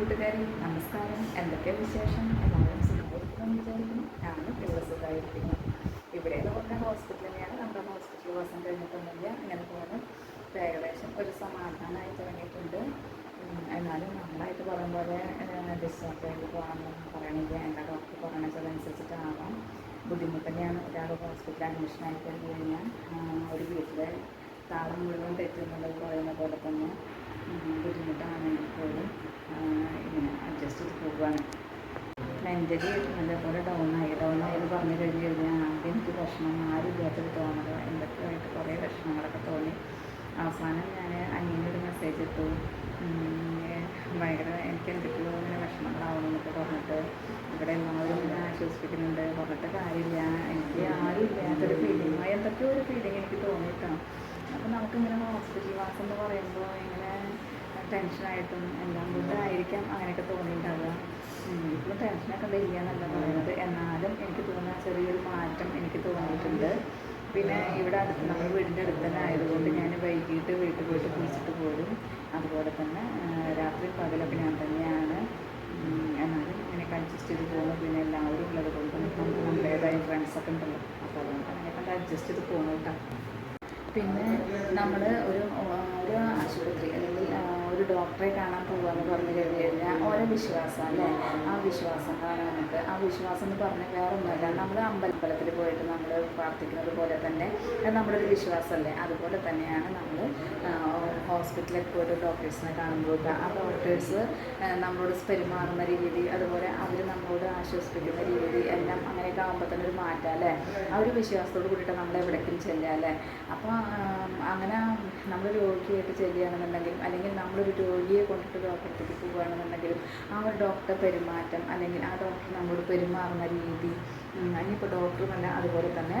കൂട്ടുകാരി നമസ്കാരം. എന്തൊക്കെ വിശേഷം? എല്ലാവരും സുഖമായിരിക്കണം വിചാരിക്കുന്നു. ഞാനും ഇവിടെ സുഖമായിരിക്കുന്നു. ഇവിടെ എന്ന് പറഞ്ഞാൽ ഹോസ്പിറ്റൽ തന്നെയാണ്. നമ്മുടെ ഹോസ്പിറ്റൽ വാസം കഴിഞ്ഞിട്ടൊന്നുമില്ല. ഇങ്ങനെ പോകുന്നു ഏകദേശം ഒരു സമാധാനമായി തുടങ്ങിയിട്ടുണ്ട്. എന്നാലും നമ്മളായിട്ട് പറയും പോലെ ഡിസ്ചാർജ് ആയിട്ട് പോകാമെന്നൊന്നും പറയണില്ല. എന്താ ഡോക്ടർ പറയണതനുസരിച്ചിട്ടാവാം ബുദ്ധിമുട്ട് തന്നെയാണ് ഒരാൾ ഹോസ്പിറ്റലിൽ അഡ്മിഷൻ ആയി കഴിഞ്ഞ് കഴിഞ്ഞാൽ. ഒരു വീട്ടിലെ താളം മുഴുവൻ തെറ്റുന്നുള്ളത് പറയുന്ന പോലെ തന്നെ ഉം, ബുദ്ധിമുട്ടാണെങ്കിൽ പോലും ആ, ഇങ്ങനെ നല്ല മെന്റലി നല്ലപോലെ ഡൗൺ ആയി. ഡൗൺ ആയെന്ന് പറഞ്ഞു കഴിഞ്ഞ് കഴിഞ്ഞാൽ ആദ്യം എനിക്ക് വിഷമം ആരും ഇല്ലാത്തൊരു തോന്നൽ എന്തൊക്കെയായിട്ട് കുറേ വിഷമങ്ങളൊക്കെ തോന്നി. അവസാനം ഞാൻ അനിയനൊരു മെസ്സേജ് ഇട്ടു. ഭയങ്കര എനിക്ക് എന്തൊക്കെയോ ഇങ്ങനെ വിഷമങ്ങളാവണമെന്നൊക്കെ പറഞ്ഞിട്ട് ഇവിടെ എല്ലാവരും ആശ്വസിപ്പിക്കുന്നുണ്ട്. പറഞ്ഞിട്ട് കാര്യമില്ല. എനിക്ക് ആരും ഇല്ലാത്തൊരു ഫീലിംഗ് എന്തൊക്കെയോ ഒരു ഫീലിംഗ് എനിക്ക് തോന്നിയിട്ടാണ്. അപ്പോൾ നമുക്കിങ്ങനെ ഹോസ്പിറ്റൽ വാസം എന്ന് പറയുമ്പോൾ ഇങ്ങനെ ടെൻഷനായിട്ടും എല്ലാം കൊണ്ടായിരിക്കാം അങ്ങനെയൊക്കെ തോന്നിയിട്ടുണ്ടാവുക. ഇപ്പം ടെൻഷനൊക്കെ വരിക എന്നല്ല പറയുന്നത്. എന്നാലും എനിക്ക് തോന്നുന്ന ചെറിയൊരു മാറ്റം എനിക്ക് തോന്നിയിട്ടുണ്ട്. പിന്നെ ഇവിടെ അടുത്ത് നമ്മുടെ വീടിന്റെ അടുത്ത് തന്നെ ആയതുകൊണ്ട് ഞാൻ വൈകിട്ട് വീട്ടിൽ പോയിട്ട് കുളിച്ചിട്ട് പോരും. അതുപോലെ തന്നെ രാത്രി പകലൊക്കെ ഞാൻ തന്നെയാണ്. എന്നാലും ഇങ്ങനെ അഡ്ജസ്റ്റ് ചെയ്ത് പോകുന്നു പിന്നെ എല്ലാവരും ഉള്ളത് കൊണ്ട് നമുക്ക് നമ്മുടേതായ ഫ്രണ്ട്സൊക്കെ ഉണ്ടല്ലോ. അപ്പോൾ അതുകൊണ്ട് അങ്ങനെയൊക്കെ അഡ്ജസ്റ്റ് ചെയ്ത് പോകുന്നു കേട്ടോ പിന്നെ നമ്മൾ ഒരു ഒരു ആശുപത്രി അല്ലെങ്കിൽ ഒരു ഡോക്ടറെ കാണാൻ പോകുകയെന്ന് പറഞ്ഞു കഴിഞ്ഞ് കഴിഞ്ഞാൽ ഓരോ വിശ്വാസം അല്ലേ? ആ വിശ്വാസങ്ങളാണ് നമുക്ക് ആ വിശ്വാസം എന്ന് പറഞ്ഞാൽ വേറെ ഒന്നുമല്ല നമ്മൾ അമ്പലത്തിൽ പോയിട്ട് നമ്മൾ പ്രാർത്ഥിക്കുന്നത് പോലെ തന്നെ അത് നമ്മുടെ ഒരു വിശ്വാസമല്ലേ? അതുപോലെ തന്നെയാണ് നമ്മൾ ഹോസ്പിറ്റലിൽ പോയിട്ട് ഡോക്ടേഴ്സിനെ കാണുമ്പോൾ ആ ഡോക്ടേഴ്സ് നമ്മളോട് പെരുമാറുന്ന രീതി അതുപോലെ അവർ നമ്മളോട് ആശ്വസിപ്പിക്കുന്ന രീതി എല്ലാം അങ്ങനെയൊക്കെ ആകുമ്പോൾ തന്നെ ഒരു മാറ്റം അല്ലേ? ആ ഒരു വിശ്വാസത്തോട് കൂടിയിട്ട് നമ്മൾ എവിടേക്കും ചെല്ലുക അല്ലേ? അപ്പോൾ അങ്ങനെ നമ്മൾ രോഗിയായിട്ട് ചെല്ലുകയാണെന്നുണ്ടെങ്കിൽ അല്ലെങ്കിൽ നമ്മളൊരു രോഗിയെ കൊണ്ടിട്ട് ഡോക്ടറത്തേക്ക് പോവുകയാണെന്നുണ്ടെങ്കിലും ആ ഒരു ഡോക്ടർ പെരുമാറ്റം അല്ലെങ്കിൽ ആ ഡോക്ടർ നമ്മളോട് പെരുമാറുന്ന രീതി ഉം, ഡോക്ടർ ഡോക്ടറുമല്ല അതുപോലെ തന്നെ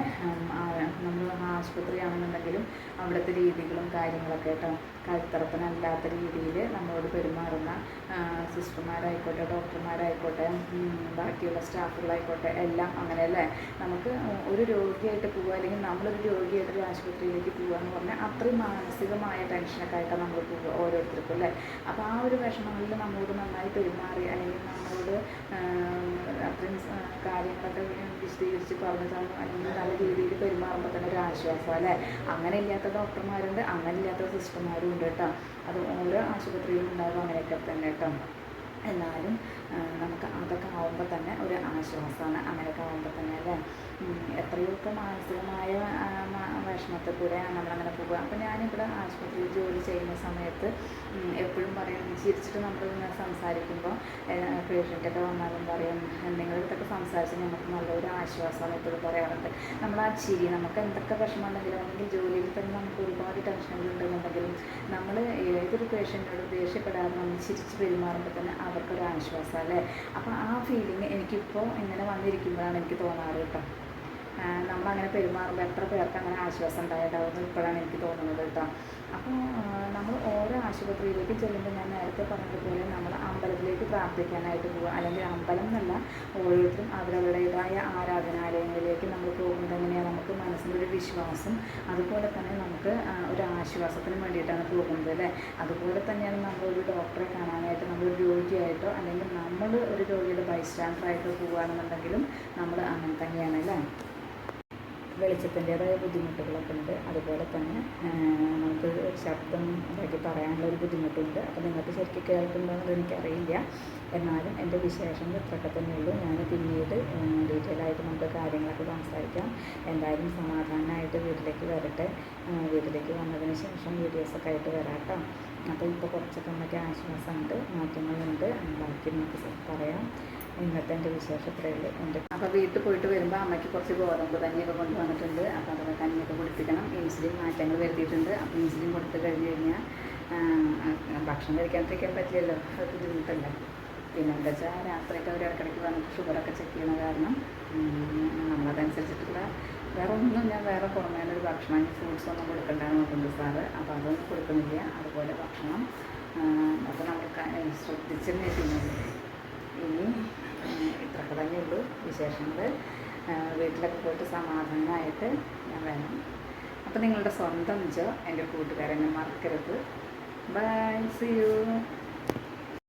നമ്മൾ ആശുപത്രിയാണെന്നുണ്ടെങ്കിലും അവിടുത്തെ രീതികളും കാര്യങ്ങളൊക്കെ കേട്ടോ. കഴുത്തറപ്പനല്ലാത്ത രീതിയിൽ നമ്മളോട് പെരുമാറുന്ന സിസ്റ്റർമാരായിക്കോട്ടെ ഡോക്ടർമാരായിക്കോട്ടെ ബാക്കിയുള്ള സ്റ്റാഫുകളായിക്കോട്ടെ എല്ലാം അങ്ങനെ അല്ലേ? നമുക്ക് ഒരു രോഗിയായിട്ട് പോവുക അല്ലെങ്കിൽ നമ്മളൊരു രോഗിയായിട്ട് ഒരു ആശുപത്രിയിലേക്ക് പോകുക എന്ന് പറഞ്ഞാൽ അത്രയും മാനസികമായ ടെൻഷനൊക്കെ ആയിട്ടാണ് നമ്മൾ പോവുക ഓരോരുത്തർക്കും. അല്ലേ? അപ്പോൾ ആ ഒരു വിഷമങ്ങളിൽ നമ്മളോട് നന്നായി പെരുമാറി അല്ലെങ്കിൽ നമ്മളോട് അത്രയും കാര്യങ്ങളൊക്കെ വിശദീകരിച്ച് പറഞ്ഞു തന്നു അല്ലെങ്കിൽ നല്ല രീതിയിൽ പെരുമാറുമ്പോൾ തന്നെ ഒരു ആശ്വാസം അല്ലേ? അങ്ങനെ ഇല്ലാത്ത ഡോക്ടർമാരുണ്ട് അങ്ങനെ ഇല്ലാത്ത സിസ്റ്റർമാരും ഉണ്ട് കേട്ടോ. അത് ഓരോ ആശുപത്രിയിലും ഉണ്ടാകും അങ്ങനെയൊക്കെ തന്നെ കേട്ടോ. എന്നാലും നമുക്ക് അതൊക്കെ ആവുമ്പോൾ തന്നെ ഒരു ആശ്വാസമാണ്. അങ്ങനെയൊക്കെ ആവുമ്പോൾ തന്നെ അല്ലേ? എത്രയൊക്കെ മാനസികമായ വിഷമത്തിൽ കൂടെ നമ്മളങ്ങനെ പോകുക. അപ്പോൾ ഞാനിവിടെ ആശുപത്രിയിൽ ജോലി ചെയ്യുന്ന സമയത്ത് എപ്പോഴും പറയും ചിരിച്ചിട്ട് നമ്മൾ ഇങ്ങനെ സംസാരിക്കുമ്പോൾ പേഷ്യന്റൊക്കെ വന്നാലും പറയും എന്തെങ്കിലും അടുത്തൊക്കെ സംസാരിച്ച് നമുക്ക് നല്ലൊരു ആശ്വാസമാണ് എപ്പോഴും പറയാറുണ്ട്. നമ്മൾ ആ ചിരി നമുക്ക് എന്തൊക്കെ വിഷമമുണ്ടെങ്കിലും അല്ലെങ്കിൽ ജോലിയിൽ തന്നെ നമുക്ക് ഒരുപാട് ടെൻഷനുകൾ ഉണ്ടെന്നുണ്ടെങ്കിലും നമ്മൾ ഏതൊരു പേഷ്യന്റിനോട് ദേഷ്യപ്പെടാതെ നമ്മൾ ചിരിച്ച് പെരുമാറുമ്പോൾ തന്നെ അവർക്കൊരു ആശ്വാസം അല്ലേ? അപ്പോൾ ആ ഫീലിംഗ് എനിക്കിപ്പോൾ ഇങ്ങനെ വന്നിരിക്കുമ്പോഴാണ് എനിക്ക് തോന്നാറ് കേട്ടോ. നമ്മൾ നമ്മളങ്ങനെ പെരുമാറുമ്പോൾ എത്ര പേർക്ക് അങ്ങനെ ആശ്വാസം ഉണ്ടായിട്ടുണ്ടാവും ഇപ്പോഴാണ് എനിക്ക് തോന്നുന്നത് കേട്ടോ. അപ്പോൾ നമ്മൾ ഓരോ ആശുപത്രിയിലേക്ക് ചെല്ലുമ്പോൾ ഞാൻ നേരത്തെ പറഞ്ഞതുപോലെ നമ്മൾ അമ്പലത്തിലേക്ക് പ്രാർത്ഥിക്കാനായിട്ട് പോകുക അല്ലെങ്കിൽ അമ്പലം എന്നല്ല ഓരോരുത്തരും അവരവരുടേതായ ആരാധനാലയങ്ങളിലേക്ക് നമ്മൾ പോകുന്നത് എങ്ങനെയാണ് നമുക്ക് മനസ്സിലൊരു വിശ്വാസം. അതുപോലെ തന്നെ നമുക്ക് ഒരു ആശ്വാസത്തിന് വേണ്ടിയിട്ടാണ് പോകുന്നത് അല്ലേ? അതുപോലെ തന്നെയാണ് നമ്മളൊരു ഡോക്ടറെ കാണാനായിട്ട് നമ്മളൊരു രോഗിയായിട്ടോ അല്ലെങ്കിൽ നമ്മൾ ഒരു രോഗിയുടെ ബൈസ്റ്റാൻഡറായിട്ടോ പോവുകയാണെന്നുണ്ടെങ്കിലും നമ്മൾ അങ്ങനെ തന്നെയാണ് അല്ലേ? വെളിച്ചത്തിന്റേതായ ബുദ്ധിമുട്ടുകളൊക്കെ ഉണ്ട്. അതുപോലെ തന്നെ നമുക്ക് ശബ്ദം ഉണ്ടാക്കി പറയാനുള്ള ഒരു ബുദ്ധിമുട്ടുണ്ട്. അപ്പോൾ നിങ്ങൾക്ക് ശരിക്കും കേൾക്കുന്നുണ്ടോ എനിക്കറിയില്ല. എന്നാലും എന്റെ വിശേഷങ്ങൾ ഇത്രയൊക്കെ തന്നെയുള്ളൂ ഞാൻ പിന്നീട് ഡീറ്റെയിൽ ആയിട്ട് നമുക്ക് കാര്യങ്ങളൊക്കെ സംസാരിക്കാം. എന്തായാലും സമാധാനമായിട്ട് വീട്ടിലേക്ക് വരട്ടെ. വീട്ടിലേക്ക് വന്നതിന് ശേഷം വീഡിയോസൊക്കെ ആയിട്ട് വരാം കേട്ടോ. അപ്പോൾ ഇപ്പോൾ കുറച്ചൊക്കെ നമുക്ക് ആശ്വാസമുണ്ട് മാറ്റങ്ങളുണ്ട്. ബാക്കി നമുക്ക് പറയാം. ഇന്നത്തെ എന്റെ വിശേഷം ഇത്രയേ ഉള്ളൂ. എന്റെ അപ്പോൾ വീട്ടിൽ പോയിട്ട് വരുമ്പോൾ അമ്മയ്ക്ക് കുറച്ച് ഗോതമ്പ് കഞ്ഞിയൊക്കെ കൊണ്ടുവന്നിട്ടുണ്ട് അപ്പോൾ അതൊക്കെ കഞ്ഞിയൊക്കെ കുടിപ്പിക്കണം. ഇൻസുലിൻ മാറ്റങ്ങൾ വരുത്തിയിട്ടുണ്ട്. അപ്പോൾ ഇൻസുലിൻ കൊടുത്തു കഴിഞ്ഞ് കഴിഞ്ഞാൽ ഭക്ഷണം കഴിക്കാണ്ടിരിക്കാൻ പറ്റില്ലല്ലോ. അത് ബുദ്ധിമുട്ടല്ലേ? പിന്നെ എന്താ വെച്ചാൽ രാത്രിയൊക്കെ അവർ ഇടയ്ക്കിടയ്ക്ക് വന്നിട്ട് ഷുഗറൊക്കെ ചെക്ക് ചെയ്യണ കാരണം നമ്മളതനുസരിച്ചിട്ടുള്ള വേറെ ഒന്നും ഞാൻ വേറെ പുറമേ ഒരു ഭക്ഷണം ഫ്രൂട്ട്സ് ഒന്നും കൊടുക്കണ്ടെന്ന് നോക്കുന്നുണ്ട് സാറ്. അപ്പോൾ അതൊന്നും കൊടുക്കുന്നില്ല. അതുപോലെ ഭക്ഷണം അപ്പോൾ നമ്മൾ ശ്രദ്ധിച്ചു തന്നെ ചെയ്യുന്നത്. ഇനി ഇത്രയൊക്കെ തന്നെയുള്ളൂ വിശേഷങ്ങൾ വീട്ടിലൊക്കെ പോയിട്ട് സമാധാനമായിട്ട് ഞാൻ വേണം അപ്പോൾ നിങ്ങളുടെ സ്വന്തം ജോ എന്റെ കൂട്ടുകാരനെ മറക്കരുത്. By C U